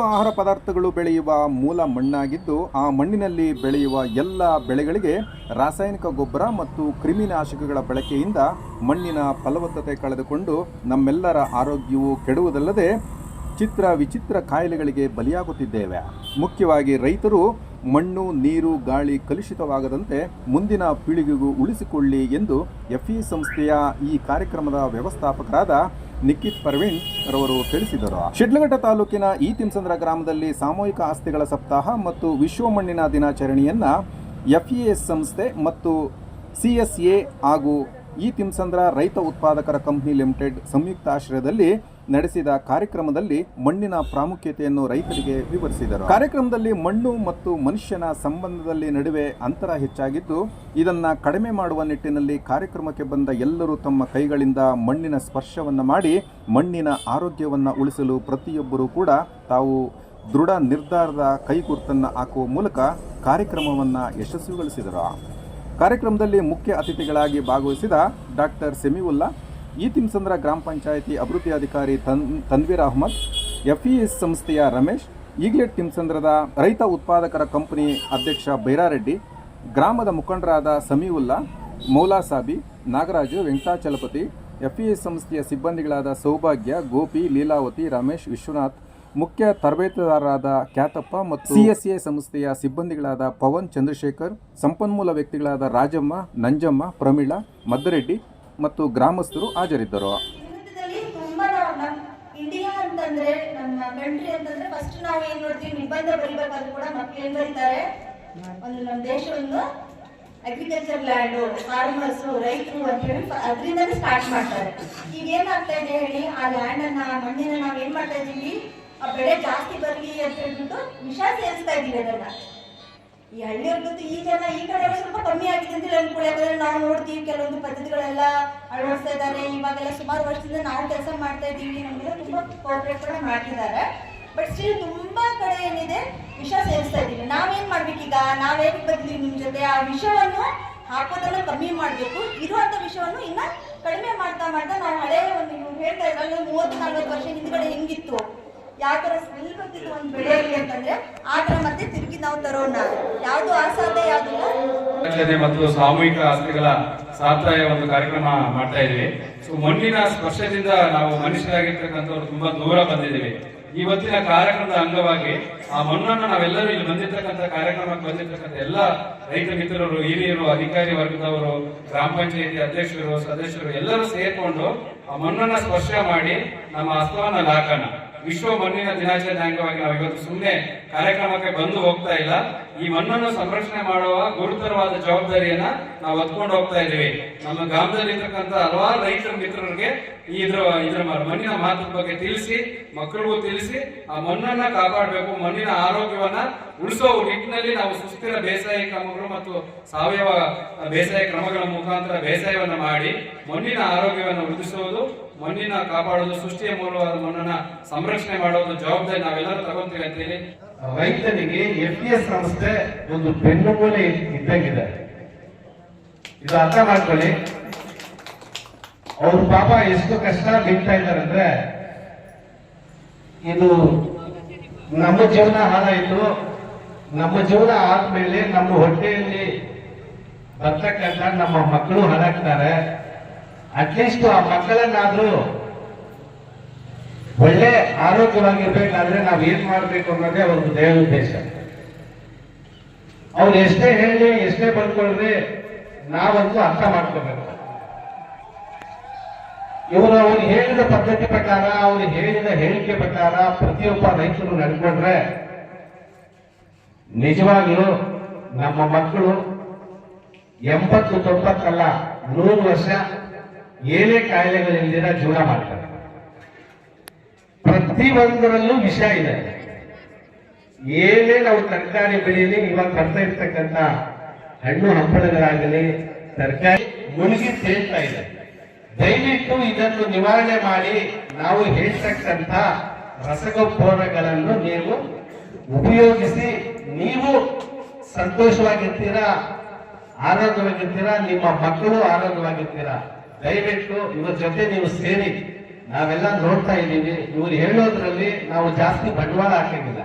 ಆಹಾರ ಪದಾರ್ಥಗಳು ಬೆಳೆಯುವ ಮೂಲ ಮಣ್ಣಾಗಿದ್ದು, ಆ ಮಣ್ಣಿನಲ್ಲಿ ಬೆಳೆಯುವ ಎಲ್ಲ ಬೆಳೆಗಳಿಗೆ ರಾಸಾಯನಿಕ ಗೊಬ್ಬರ ಮತ್ತು ಕ್ರಿಮಿನಾಶಕಗಳ ಬಳಕೆಯಿಂದ ಮಣ್ಣಿನ ಫಲವತ್ತತೆ ಕಳೆದುಕೊಂಡು ನಮ್ಮೆಲ್ಲರ ಆರೋಗ್ಯವು ಕೆಡುವುದಲ್ಲದೆ ಚಿತ್ರ ವಿಚಿತ್ರ ಕಾಯಿಲೆಗಳಿಗೆ ಬಲಿಯಾಗುತ್ತಿದ್ದೇವೆ. ಮುಖ್ಯವಾಗಿ ರೈತರು ಮಣ್ಣು, ನೀರು, ಗಾಳಿ ಕಲುಷಿತವಾಗದಂತೆ ಮುಂದಿನ ಪೀಳಿಗೆಗೂ ಉಳಿಸಿಕೊಳ್ಳಿ ಎಂದು ಎಫ್ಇ ಸಂಸ್ಥೆಯ ಈ ಕಾರ್ಯಕ್ರಮದ ವ್ಯವಸ್ಥಾಪಕರಾದ ನಿಖಿತ್ ಪರ್ವೀಣ್ ರವರು ತಿಳಿಸಿದರು. ಶಿಡ್ಲಘಟ್ಟ ತಾಲೂಕಿನ ಈ ತಿಮ್ಸಂದ್ರ ಗ್ರಾಮದಲ್ಲಿ ಸಾಮೂಹಿಕ ಆಸ್ತಿಗಳ ಸಪ್ತಾಹ ಮತ್ತು ವಿಶ್ವ ಮಣ್ಣಿನ ದಿನಾಚರಣೆಯನ್ನ ಎಫ್ಇಎಸ್ ಸಂಸ್ಥೆ ಮತ್ತು ಸಿಎಸ್ಎ ಹಾಗೂ ಈ ತಿಮ್ಸಂದ್ರ ರೈತ ಉತ್ಪಾದಕರ ಕಂಪನಿ ಲಿಮಿಟೆಡ್ ಸಂಯುಕ್ತ ಆಶ್ರಯದಲ್ಲಿ ನಡೆಸಿದ ಕಾರ್ಯಕ್ರಮದಲ್ಲಿ ಮಣ್ಣಿನ ಪ್ರಾಮುಖ್ಯತೆಯನ್ನು ರೈತರಿಗೆ ವಿವರಿಸಿದರು. ಕಾರ್ಯಕ್ರಮದಲ್ಲಿ ಮಣ್ಣು ಮತ್ತು ಮನುಷ್ಯನ ಸಂಬಂಧದಲ್ಲಿ ನಡುವೆ ಅಂತರ ಹೆಚ್ಚಾಗಿದ್ದು, ಇದನ್ನ ಕಡಿಮೆ ಮಾಡುವ ನಿಟ್ಟಿನಲ್ಲಿ ಕಾರ್ಯಕ್ರಮಕ್ಕೆ ಬಂದ ಎಲ್ಲರೂ ತಮ್ಮ ಕೈಗಳಿಂದ ಮಣ್ಣಿನ ಸ್ಪರ್ಶವನ್ನು ಮಾಡಿ, ಮಣ್ಣಿನ ಆರೋಗ್ಯವನ್ನು ಉಳಿಸಲು ಪ್ರತಿಯೊಬ್ಬರೂ ಕೂಡ ತಾವು ದೃಢ ನಿರ್ಧಾರದ ಕೈಗುರುತನ್ನು ಹಾಕುವ ಮೂಲಕ ಕಾರ್ಯಕ್ರಮವನ್ನು ಯಶಸ್ವಿಗೊಳಿಸಿದರು. ಕಾರ್ಯಕ್ರಮದಲ್ಲಿ ಮುಖ್ಯ ಅತಿಥಿಗಳಾಗಿ ಭಾಗವಹಿಸಿದ ಡಾಕ್ಟರ್ ಸೆಮಿವುಲ್ಲಾ ಈ ತಿಮ್ಸಂದ್ರ ಗ್ರಾಮ ಪಂಚಾಯಿತಿ ಅಭಿವೃದ್ಧಿ ಅಧಿಕಾರಿ ತನ್, ತನ್ವೀರ್ ಅಹಮದ್, ಎಫ್ಇಎಸ್ ಸಂಸ್ಥೆಯ ರಮೇಶ್, ಈಗ್ಲೆಟ್ ತಿಮ್ಸಂದ್ರದ ರೈತ ಉತ್ಪಾದಕರ ಕಂಪನಿ ಅಧ್ಯಕ್ಷ ಬೈರಾರೆಡ್ಡಿ, ಗ್ರಾಮದ ಮುಖಂಡರಾದ ಸಮೀವುಲ್ಲಾ, ಮೌಲಾ ಸಾಬಿ, ನಾಗರಾಜು, ವೆಂಕಟಾಚಲಪತಿ, ಎಫ್ಇಎಸ್ ಸಂಸ್ಥೆಯ ಸಿಬ್ಬಂದಿಗಳಾದ ಸೌಭಾಗ್ಯ, ಗೋಪಿ, ಲೀಲಾವತಿ, ರಮೇಶ್, ವಿಶ್ವನಾಥ್ ಮುಖ್ಯ ತರಬೇತುದಾರರಾದ ಖ್ಯಾತಪ್ಪ ಮತ್ತು ಸಿಎಸ್ಎ ಸಂಸ್ಥೆಯ ಸಿಬ್ಬಂದಿಗಳಾದ ಪವನ್ ಚಂದ್ರಶೇಖರ್ ಸಂಪನ್ಮೂಲ ವ್ಯಕ್ತಿಗಳಾದ ರಾಜಮ್ಮ ನಂಜಮ್ಮ ಪ್ರಮೀಳಾ ಮದ್ದರೆಡ್ಡಿ ಮತ್ತು ಗ್ರಾಮಸ್ಥರು ಹಾಜರಿದ್ದರು. ಭಾರತದಲ್ಲಿ ತುಂಬಾ ನಾವು ಇಂಡಿಯಾ ಅಂತಂದ್ರೆ ನಮ್ಮ ಕಂಟ್ರಿ ಅಂತಂದ್ರೆ ಫಸ್ಟ್ ನಾವು ಏನ್ ನೋಡ್ತೀವಿ ನಿಬಂಧ ಬರಿಬೇಕಾದ್ರೂ ಕೂಡ ಮಕ್ಳು ಏನ್ ಬರೀತಾರೆ? ಒಂದು ನಮ್ಮ ದೇಶವನ್ನು ಅಗ್ರಿಕಲ್ಚರ್ ಲ್ಯಾಂಡ್ ಫಾರ್ಮರ್ಸ್ ರೈತರು ಅಂತ ಹೇಳಿ ಅದರಿಂದನೇ ಸ್ಟಾರ್ಟ್ ಮಾಡ್ತಾರೆ. ಈಗ ಏನಾಗ್ತಾ ಇದೆ ಹೇಳಿ ಆ ಲ್ಯಾಂಡ್ ಅನ್ನ ಮಣ್ಣಿನ ನಾವ್ ಏನ್ ಮಾಡ್ತಾ ಇದೀವಿ ಆ ಬೆಳೆ ಜಾಸ್ತಿ ಬರಲಿ ಅಂತ ಹೇಳ್ಬಿಟ್ಟು ವಿಷ ಸೇರಿಸ್ತಾ ಇದ್ದೀನಿ ಅದನ್ನ. ಈ ಹಳ್ಳಿಯವ್ರದ್ದು ಈ ಜನ ಈ ಕಡೆ ಸ್ವಲ್ಪ ಕಮ್ಮಿ ಆಗಿದೆ ಅಂತ ಅನ್ಕೊಳ್ಳಿ ಯಾಕಂದ್ರೆ ನಾವು ನೋಡ್ತೀವಿ, ಕೆಲವೊಂದು ಪದ್ಧತಿಗಳೆಲ್ಲ ಅಳವಡಿಸ್ತಾ ಇದ್ದಾರೆ. ಇವಾಗೆಲ್ಲ ಸುಮಾರು ವರ್ಷದಿಂದ ನಾವು ಕೆಲಸ ಮಾಡ್ತಾ ಇದ್ದೀವಿ. ನಮಗೆಲ್ಲ ತುಂಬಾ ಕೋಆಪರೇಟ್ ಕೂಡ ಮಾಡ್ತಿದ್ದಾರೆ. ಬಟ್ ಸ್ಟಿಲ್ ತುಂಬಾ ಕಡೆ ಏನಿದೆ, ವಿಷ ಸೇರಿಸ್ತಾ ಇದ್ದೀವಿ. ನಾವೇನ್ ಮಾಡ್ಬೇಕೀಗ? ನಾವೇನ್ ಬಂದ್ವಿ ನಿಮ್ ಜೊತೆ? ಆ ವಿಷವನ್ನು ಹಾಕೋದನ್ನ ಕಮ್ಮಿ ಮಾಡ್ಬೇಕು. ಇರುವಂತ ವಿಷವನ್ನು ಇನ್ನ ಕಡಿಮೆ ಮಾಡ್ತಾ ಮಾಡ್ತಾ ನಾವು ಹಳೆಯ ಒಂದು ಹೇಳ್ತಾ ಇದ್ರಲ್ಲ, ಮೂವತ್ತು, ನಲ್ವತ್ತು ವರ್ಷ ಹಿಂದ್ಗಡೆ ಹೆಂಗಿತ್ತು? ಯಾವ ತರ ಬರ್ತಿತ್ತು ಒಂದು ಬೆಳೆಯಲ್ಲಿ ಅಂತಂದ್ರೆ ಆ ಮತ್ತೆ ತಿರುಗಿ ನಾವು ತರೋಣ. ಯಾವ್ದು ಅಸಾಧ್ಯ ಯಾವ್ದಿಲ್ಲ ಮತ್ತು ಸಾಮೂಹಿಕ ಆಸ್ತಿಗಳ ಸಾತ್ರಾಯ ಒಂದು ಕಾರ್ಯಕ್ರಮ ಮಾಡ್ತಾ ಇದ್ವಿ. ಸೊ ಮಣ್ಣಿನ ಸ್ಪರ್ಶದಿಂದ ನಾವು ಮನುಷ್ಯರಾಗಿರ್ತಕ್ಕಂಥವ್ರು ತುಂಬಾ ದೂರ ಬಂದಿದ್ದೀವಿ. ಇವತ್ತಿನ ಕಾರ್ಯಕ್ರಮದ ಅಂಗವಾಗಿ ಆ ಮಣ್ಣನ್ನು ನಾವೆಲ್ಲರೂ ಇಲ್ಲಿ ಬಂದಿರ್ತಕ್ಕಂಥ ಕಾರ್ಯಕ್ರಮಕ್ಕೆ ಬಂದಿರ್ತಕ್ಕಂಥ ಎಲ್ಲ ರೈತ ಮಿತ್ರರು, ಹಿರಿಯರು, ಅಧಿಕಾರಿ ವರ್ಗದವರು, ಗ್ರಾಮ ಪಂಚಾಯತಿ ಅಧ್ಯಕ್ಷರು, ಸದಸ್ಯರು ಎಲ್ಲರೂ ಸೇರ್ಕೊಂಡು ಆ ಮಣ್ಣನ್ನ ಸ್ಪರ್ಶ ಮಾಡಿ ನಮ್ಮ ಅಸ್ತವನ್ನ ಹಾಕೋಣ ವಿಶ್ವ ಮಣ್ಣಿನ ದಿನಾಚರಣೆ ಅಂಗವಾಗಿ ನಾವು ಇವತ್ತು ಸುಮ್ಮನೆ ಕಾರ್ಯಕ್ರಮಕ್ಕೆ ಬಂದು ಹೋಗ್ತಾ ಇಲ್ಲ. ಈ ಮಣ್ಣನ್ನು ಸಂರಕ್ಷಣೆ ಮಾಡುವ ಗುರುತರವಾದ ಜವಾಬ್ದಾರಿಯನ್ನ ನಾವು ಹೊತ್ಕೊಂಡು ಹೋಗ್ತಾ ಇದೀವಿ ನಮ್ಮ ಗ್ರಾಮದಲ್ಲಿ ಇರ್ತಕ್ಕಂಥ ಹಲವಾರು ರೈತರ ಮಿತ್ರರಿಗೆ ಇದ್ರ ಇದ್ರ ಮಣ್ಣಿನ ಮಹತ್ವದ ಬಗ್ಗೆ ತಿಳಿಸಿ ಮಕ್ಕಳಿಗೂ ತಿಳಿಸಿ, ಆ ಮಣ್ಣನ್ನ ಕಾಪಾಡಬೇಕು, ಮಣ್ಣಿನ ಆರೋಗ್ಯವನ್ನ ಉಳಿಸೋ ನಿಟ್ಟಿನಲ್ಲಿ ನಾವು ಸುಸ್ಥಿರ ಬೇಸಾಯ ಕ್ರಮಗಳು ಮತ್ತು ಸಾವಯವ, ಬೇಸಾಯ ಕ್ರಮಗಳ ಮುಖಾಂತರ ಬೇಸಾಯವನ್ನು ಮಾಡಿ ಮಣ್ಣಿನ ಆರೋಗ್ಯವನ್ನು ವೃದ್ಧಿಸುವುದು ಮಣ್ಣಿನ ಕಾಪಾಡೋದು, ಸೃಷ್ಟಿಯ ಮೂಲವಾದ ಮಣ್ಣನ್ನ ಸಂರಕ್ಷಣೆ ಮಾಡೋದು ಜವಾಬ್ದಾರಿ ನಾವೆಲ್ಲರೂ ತಗೊಂತೀವಿ ಅಂತ ಹೇಳಿ. ಎಫ್ ಎಸ್ ಸಂಸ್ಥೆ ಒಂದು ಬೆನ್ನುಮೂಲೆ ಇದ್ದಂಗಿದೆ. ಇದು ಅರ್ಥ ಮಾಡ್ಕೊಳ್ಳಿ. ಅವ್ರ ಪಾಪ ಎಷ್ಟು ಕಷ್ಟ ಬಿಡ್ತಾ ಇದ್ದಾರೆ ಅಂದ್ರೆ, ಇದು ನಮ್ಮ ಜೀವನ ಹಾಳಾಯ್ತು ನಮ್ಮ ಜೀವನ ಆದ್ಮೇಲೆ ನಮ್ಮ ಹೊಟ್ಟೆಯಲ್ಲಿ ಬರ್ತಕ್ಕಂಥ ನಮ್ಮ ಮಕ್ಕಳು ಹಾಳಾಗ್ತಾರೆ. ಅಟ್ಲೀಸ್ಟ್ ಆ ಮಕ್ಕಳನ್ನಾದ್ರೂ ಒಳ್ಳೆ ಆರೋಗ್ಯವಾಗಿರ್ಬೇಕಾದ್ರೆ ನಾವ್ ಏನ್ ಮಾಡ್ಬೇಕು ಅನ್ನೋದೇ ಒಂದು ದೇವ ಉದ್ದೇಶ. ಅವ್ರು ಎಷ್ಟೇ ಹೇಳಿ, ಎಷ್ಟೇ ಬಂದ್ಕೊಳ್ರಿ, ನಾವಂತೂ ಅರ್ಥ ಮಾಡ್ಕೋಬೇಕು. ಇವರು ಅವ್ರು ಹೇಳಿದ ಪದ್ಧತಿ ಪ್ರಕಾರ, ಅವ್ರು ಹೇಳಿದ ಹೇಳಿಕೆ ಪ್ರಕಾರ ಪ್ರತಿಯೊಬ್ಬ ರೈತರು ನಡ್ಕೊಂಡ್ರೆ ನಿಜವಾಗ್ಲೂ ನಮ್ಮ ಮಕ್ಕಳು ಎಂಬತ್ತು ತೊಂಬತ್ತಲ್ಲ, ನೂರು ವರ್ಷ ಏನೇ ಕಾಯಿಲೆಗಳಿಲ್ದಿರ ಜೀವನ ಮಾಡ್ತಾರೆ. ಪ್ರತಿ ಒಂದರಲ್ಲೂ ವಿಷ ಇದೆ. ಏನೇ ನಾವು ತರಕಾರಿ ಬೆಳೆಯಲಿ, ಇವಾಗ ಬರ್ತಾ ಇರ್ತಕ್ಕಂಥ ಹಣ್ಣು ಹಂಪಲುಗಳಾಗಲಿ, ತರಕಾರಿ ಮುಳುಗಿ ಸೇರ್ತಾ ಇದೆ. ದಯವಿಟ್ಟು ಇದನ್ನು ನಿವಾರಣೆ ಮಾಡಿ ನಾವು ಹೇಳ್ತಕ್ಕಂಥ ರಸಗೊಬ್ಬರಗಳನ್ನು ನೀವು ಉಪಯೋಗಿಸಿ, ನೀವು ಸಂತೋಷವಾಗಿರ್ತೀರಾ, ಆರೋಗ್ಯವಾಗಿರ್ತೀರಾ, ನಿಮ್ಮ ಮಕ್ಕಳು ಆರೋಗ್ಯವಾಗಿರ್ತೀರಾ? ದಯವಿಟ್ಟು ಇವರ ಜೊತೆ ನೀವು ಸೇರಿ, ನಾವೆಲ್ಲ ನೋಡ್ತಾ ಇದ್ದೀವಿ. ಇವ್ರು ಹೇಳೋದ್ರಲ್ಲಿ ನಾವು ಜಾಸ್ತಿ ಬಂಡವಾಳ ಹಾಕಂಗಿಲ್ಲ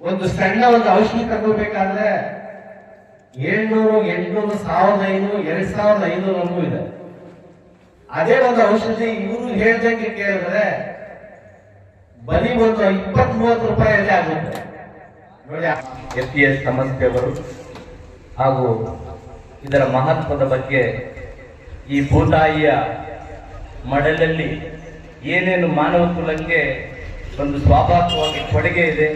ಒಂದು ಸಣ್ಣ ಒಂದು ಔಷಧಿ ತಗೋಬೇಕಾದ್ರೆ ಏಳ್ನೂರು, ಎಂಟ್ನೂರು, ಸಾವಿರದ ಐನೂರು, ಎರಡ್ ಸಾವಿರದ ಐನೂರವರೆಗೂ ಇದೆ. ಅದೇ ಒಂದು ಔಷಧಿ ಇವರು ಹೇಳ್ದಂಗೆ ಕೇಳಿದ್ರೆ ಬರೀ ಒಂದು ಇಪ್ಪತ್ ಮೂವತ್ತು ರೂಪಾಯಿ ಆಗುತ್ತೆ. ನೋಡಿ ಎಸ್ ಪಿ ಎಸ್ ಹಾಗೂ ಇದರ ಮಹತ್ವದ ಬಗ್ಗೆ ಈ ಭೂತಾಯಿಯ ಮಡಲಲ್ಲಿ ಏನೇನು ಮಾನವ ಕುಲಕ್ಕೆ ಒಂದು ಸ್ವಾಭಾವಿಕವಾಗಿ ಕೊಡುಗೆ ಇದೆ,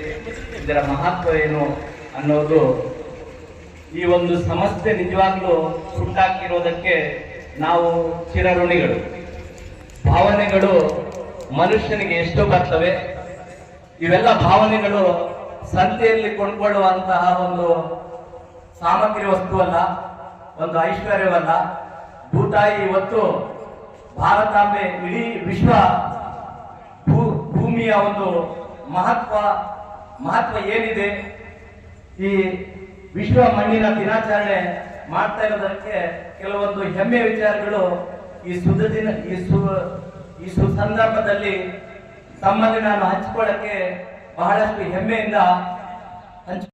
ಇದರ ಮಹತ್ವ ಏನು ಅನ್ನೋದು ಈ ಒಂದು ಸಮಸ್ಯೆ ನಿಜವಾಗ್ಲೂ ಹುಟ್ಟಾಕಿರೋದಕ್ಕೆ ನಾವು ಚಿರಋಣಿಗಳು. ಭಾವನೆಗಳು ಮನುಷ್ಯನಿಗೆ ಎಷ್ಟು ಬರ್ತವೆ. ಇವೆಲ್ಲ ಭಾವನೆಗಳು ಸಂತೆಯಲ್ಲಿ ಕೊಂಡ್ಕೊಳ್ಳುವಂತಹ ಒಂದು ಸಾಮಗ್ರಿ ವಸ್ತುವಲ್ಲ, ಒಂದು ಐಶ್ವರ್ಯವಲ್ಲ. ಭೂತಾಯಿ ಇವತ್ತು ಭಾರತಾಂಬೆ ಇಡೀ ವಿಶ್ವ ಭೂ ಭೂಮಿಯ ಒಂದು ಮಹತ್ವ ಮಹತ್ವ ಏನಿದೆ? ಈ ವಿಶ್ವ ಮಣ್ಣಿನ ದಿನಾಚರಣೆ ಮಾಡ್ತಾ ಇರೋದಕ್ಕೆ ಕೆಲವೊಂದು ಹೆಮ್ಮೆ ವಿಚಾರಗಳು ಈ ಸುದ ದಿನ, ಈ ಸು, ಈ ಸುಸಂದರ್ಭದಲ್ಲಿ ತಮ್ಮಲ್ಲಿ ನಾನು ಹಂಚಿಕೊಳ್ಳಕ್ಕೆ ಬಹಳಷ್ಟು ಹೆಮ್ಮೆಯಿಂದ ಹಂಚ